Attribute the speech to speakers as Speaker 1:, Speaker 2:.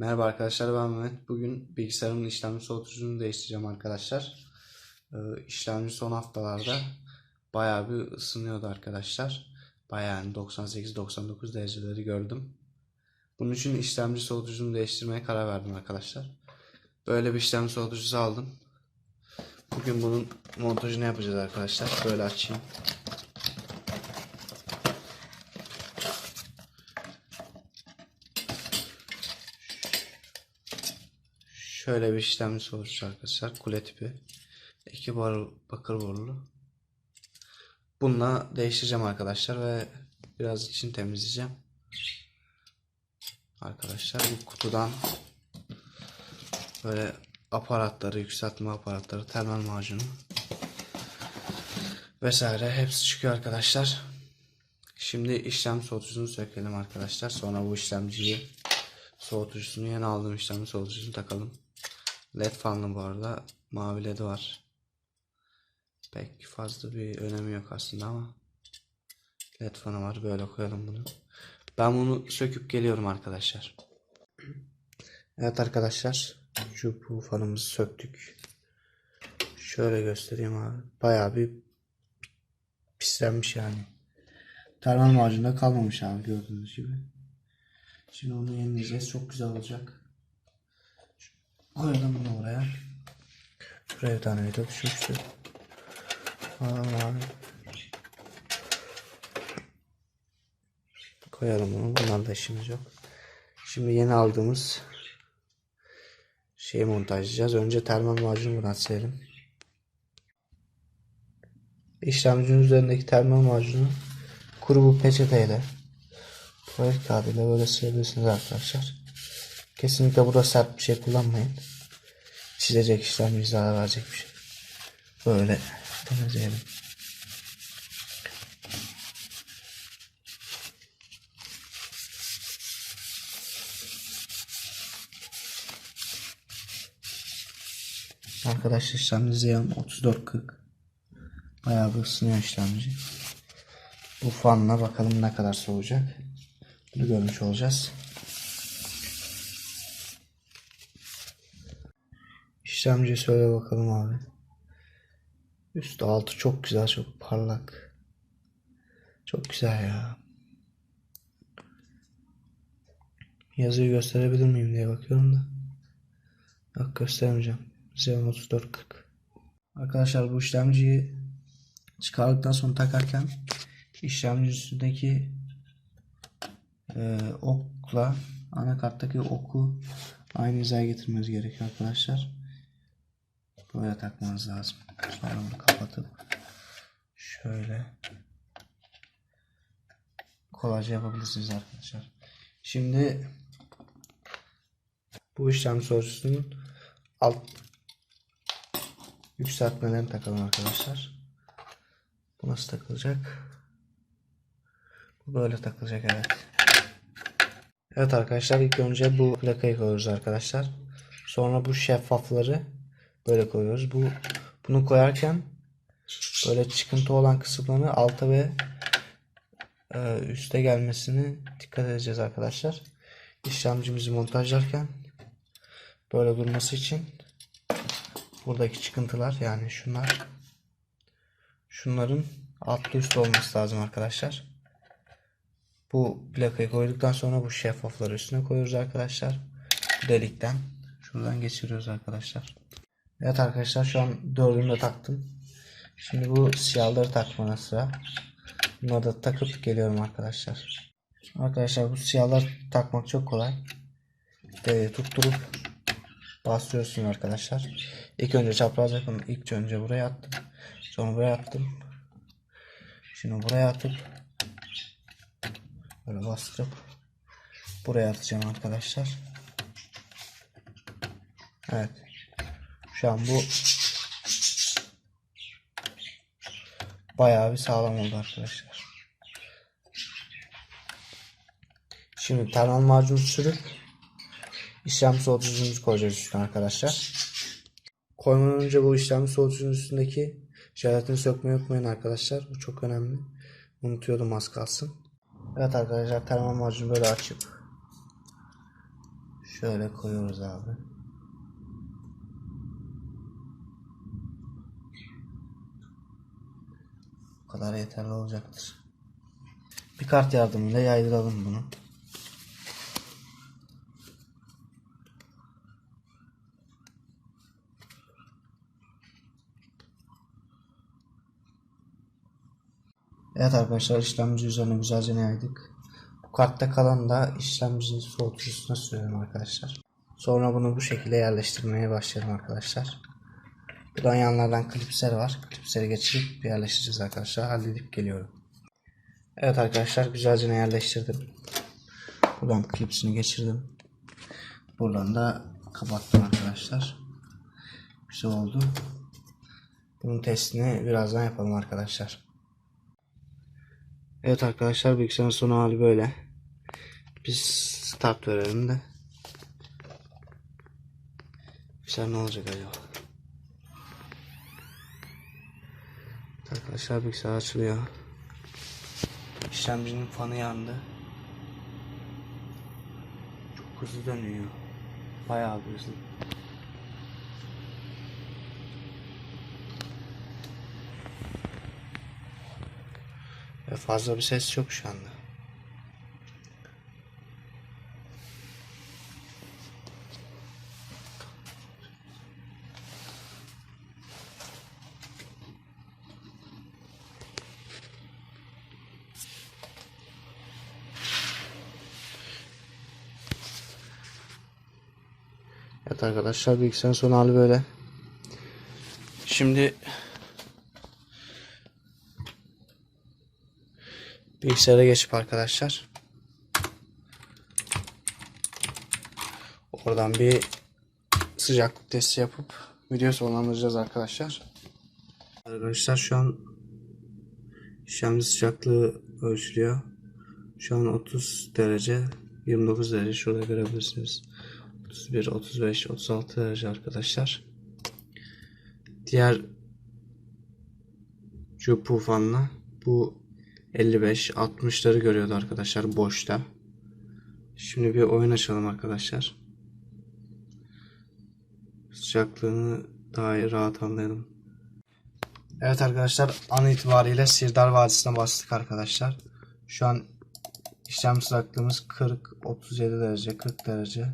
Speaker 1: Merhaba arkadaşlar ben Mehmet. Bugün bilgisayarımın işlemci soğutucusunu değiştireceğim arkadaşlar. Ee, işlemci son haftalarda bayağı bir ısınıyordu arkadaşlar. Bayağı yani 98-99 dereceleri gördüm. Bunun için işlemci soğutucusunu değiştirmeye karar verdim arkadaşlar. Böyle bir işlemci soğutucusu aldım. Bugün bunun montajını yapacağız arkadaşlar. Böyle açayım. Şöyle bir işlemci sonucu arkadaşlar. Kule tipi. İki bar bakır borulu. Bununla değiştireceğim arkadaşlar ve biraz için temizleyeceğim. Arkadaşlar bu kutudan böyle aparatları, yükseltme aparatları, termal macunu vesaire hepsi çıkıyor arkadaşlar. Şimdi işlem soğutucusunu sökelim arkadaşlar. Sonra bu işlemciyi soğutucusunu yeni aldığım işlem soğutucusunu takalım. LED fanlı bu arada. Mavi LED var. Pek fazla bir önemi yok aslında ama LED fanı var. Böyle koyalım bunu. Ben bunu söküp geliyorum arkadaşlar. Evet arkadaşlar. Şu bu fanımızı söktük. Şöyle göstereyim abi. Bayağı bir pislenmiş yani. Termal macunda kalmamış abi gördüğünüz gibi. Şimdi onu yenileyeceğiz. Çok güzel olacak. Koyalım bunu oraya. Şuraya bir tane video düşmüştü. Abi. Koyalım bunu. Bunlarla işimiz yok. Şimdi yeni aldığımız şeyi montajlayacağız. Önce termal macunu buradan silelim. İşlemcinin üzerindeki termal macunu kuru bu peçeteyle tuvalet kağıdıyla böyle silebilirsiniz arkadaşlar. Kesinlikle burada sert bir şey kullanmayın. Çilecek işlemci zarar verecek bir şey. Böyle temizleyelim. Arkadaşlar işlemci Xeon 3440 Bayağı bir ısınıyor işlemci. Bu fanla bakalım ne kadar soğuyacak. Bunu görmüş olacağız. İşlemciye söyle bakalım abi. Üstü altı çok güzel, çok parlak. Çok güzel ya. Yazıyı gösterebilir miyim diye bakıyorum da. Yok gösteremeyeceğim. Xeon 3440. Arkadaşlar bu işlemciyi çıkardıktan sonra takarken işlemci üstündeki e, okla anakarttaki oku aynı hizaya getirmeniz gerekiyor arkadaşlar. Böyle takmanız lazım. Sonra bunu kapatıp şöyle kolayca yapabilirsiniz arkadaşlar. Şimdi bu işlem sorusunun alt yükseltmelerini takalım arkadaşlar. Bu nasıl takılacak? Bu böyle takılacak evet. Evet arkadaşlar ilk önce bu plakayı koyuyoruz arkadaşlar. Sonra bu şeffafları böyle koyuyoruz. Bu bunu koyarken böyle çıkıntı olan kısımlarını alta ve e, üste gelmesini dikkat edeceğiz arkadaşlar. İşlemcimizi montajlarken böyle durması için buradaki çıkıntılar yani şunlar şunların altlı üst olması lazım arkadaşlar. Bu plakayı koyduktan sonra bu şeffafları üstüne koyuyoruz arkadaşlar. Delikten şuradan geçiriyoruz arkadaşlar. Evet arkadaşlar şu an dördünü de taktım. Şimdi bu siyahları takmana sıra. Bunları da takıp geliyorum arkadaşlar. Arkadaşlar bu siyahlar takmak çok kolay. Deveyi tutturup bastırıyorsun arkadaşlar. İlk önce çapraz yapın. İlk önce buraya attım. Sonra buraya attım. Şimdi buraya atıp böyle bastırıp buraya atacağım arkadaşlar. Evet. Şu an bu bayağı bir sağlam oldu arkadaşlar. Şimdi termal macun sürüp işlem soğutucumuzu koyacağız üstüne arkadaşlar. Koymadan önce bu işlem soğutucunun üstündeki jelatini sökmeyi unutmayın arkadaşlar. Bu çok önemli. Unutuyordum az kalsın. Evet arkadaşlar termal macunu böyle açıp Şöyle koyuyoruz abi. Bu kadar yeterli olacaktır. Bir kart yardımıyla yaydıralım bunu. Evet arkadaşlar işlemci üzerine güzelce yaydık. Bu kartta kalan da işlemci soğutucusuna sürüyorum arkadaşlar. Sonra bunu bu şekilde yerleştirmeye başlayalım arkadaşlar. Buradan yanlardan klipsler var. Klipsleri geçirip yerleştireceğiz arkadaşlar. Halledip geliyorum. Evet arkadaşlar güzelce yerleştirdim. Buradan klipsini geçirdim. Buradan da kapattım arkadaşlar. Güzel oldu. Bunun testini birazdan yapalım arkadaşlar. Evet arkadaşlar bilgisayarın son hali böyle. Biz start verelim de. Bilgisayar ne olacak acaba? Arkadaşlar bilgisayar açılıyor. İşlemcinin fanı yandı. Çok hızlı dönüyor. Bayağı bir hızlı. Ve fazla bir ses yok şu anda. Evet arkadaşlar bilgisayarın son hali böyle. Şimdi bilgisayara geçip arkadaşlar oradan bir sıcaklık testi yapıp video sonlandıracağız arkadaşlar. Arkadaşlar şu an işlemci sıcaklığı ölçülüyor. Şu an 30 derece 29 derece şurada görebilirsiniz. 31, 35, 36 derece arkadaşlar. Diğer Cupu fanla bu 55, 60'ları görüyordu arkadaşlar boşta. Şimdi bir oyun açalım arkadaşlar. Sıcaklığını daha rahat anlayalım. Evet arkadaşlar an itibariyle Sirdar Vadisi'ne bastık arkadaşlar. Şu an işlem sıcaklığımız 40, 37 derece, 40 derece.